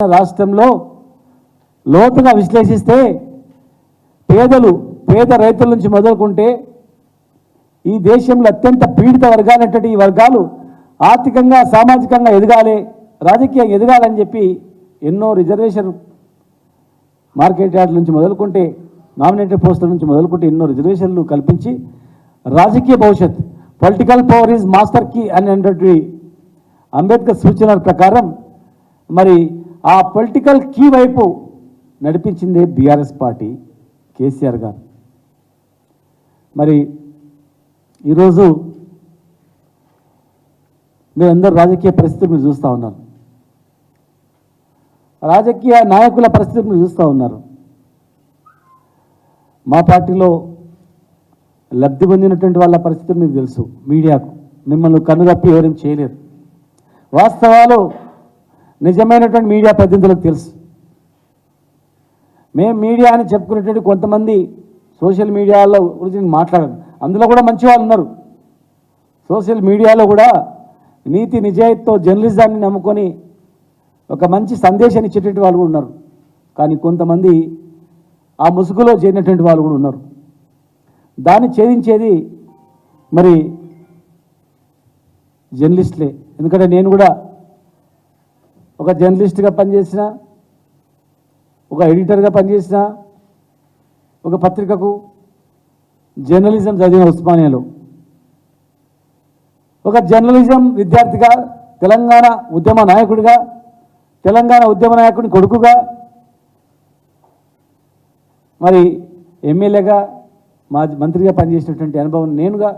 రాష్ట్రంలో లోతుగా విశ్లేషిస్తే పేదలు పేద రైతుల నుంచి మొదలుకుంటే ఈ దేశంలో అత్యంత పీడిత వర్గాలటువంటి ఈ వర్గాలు ఆర్థికంగా సామాజికంగా ఎదగాలి రాజకీయంగా ఎదగాలని చెప్పి ఎన్నో రిజర్వేషన్ మార్కెట్ యార్డ్ నుంచి మొదలుకుంటే నామినేటెడ్ పోస్టుల నుంచి మొదలుకుంటే ఎన్నో రిజర్వేషన్లు కల్పించి రాజకీయ భవిష్యత్ political power is master key అనేటువంటి అంబేద్కర్ సూచనల ప్రకారం మరి ఆ పొలిటికల్ కీ వైపు నడిపించిందే బీఆర్ఎస్ పార్టీ కేసీఆర్ గారు. మరి ఈరోజు మీరందరూ రాజకీయ పరిస్థితులు మీరు చూస్తూ ఉన్నారు. రాజకీయ నాయకుల పరిస్థితి మీరు చూస్తూ ఉన్నారు. మా పార్టీలో లబ్ధి పొందినటువంటి వాళ్ళ పరిస్థితులు మీకు తెలుసు మీడియాకు. మిమ్మల్ని కన్నుగప్పి ఎవరేం చేయలేరు. వాస్తవాలు నిజమైనటువంటి మీడియా ప్రతినిధులకు తెలుసు. మేము మీడియా అని చెప్పుకునేటువంటి కొంతమంది సోషల్ మీడియాలో గురించి నేను అందులో కూడా మంచి వాళ్ళు ఉన్నారు. సోషల్ మీడియాలో కూడా నీతి నిజాయితీతో జర్నలిజాన్ని నమ్ముకొని ఒక మంచి సందేశాన్ని ఇచ్చేటువంటి వాళ్ళు కూడా ఉన్నారు. కానీ కొంతమంది ఆ ముసుగులో చేరినటువంటి వాళ్ళు కూడా ఉన్నారు. దాన్ని ఛేదించేది మరి జర్నలిస్టులే. ఎందుకంటే నేను కూడా ఒక జర్నలిస్ట్గా పనిచేసిన ఒక ఎడిటర్గా పనిచేసిన ఒక పత్రికకు జర్నలిజం చదివిన ఉస్మానియాలో. ఒక జర్నలిజం విద్యార్థిగా తెలంగాణ ఉద్యమ నాయకుడిగా తెలంగాణ ఉద్యమ నాయకుడిని కొడుకుగా మరి ఎమ్మెల్యేగా మా మంత్రిగా పనిచేసినటువంటి అనుభవం నేనుగా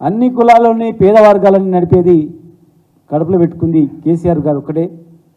అన్ని కులాల్లోని పేద వర్గాలని నడిపేది కడుపులో పెట్టుకుంది కేసీఆర్ గారు ఒక్కడే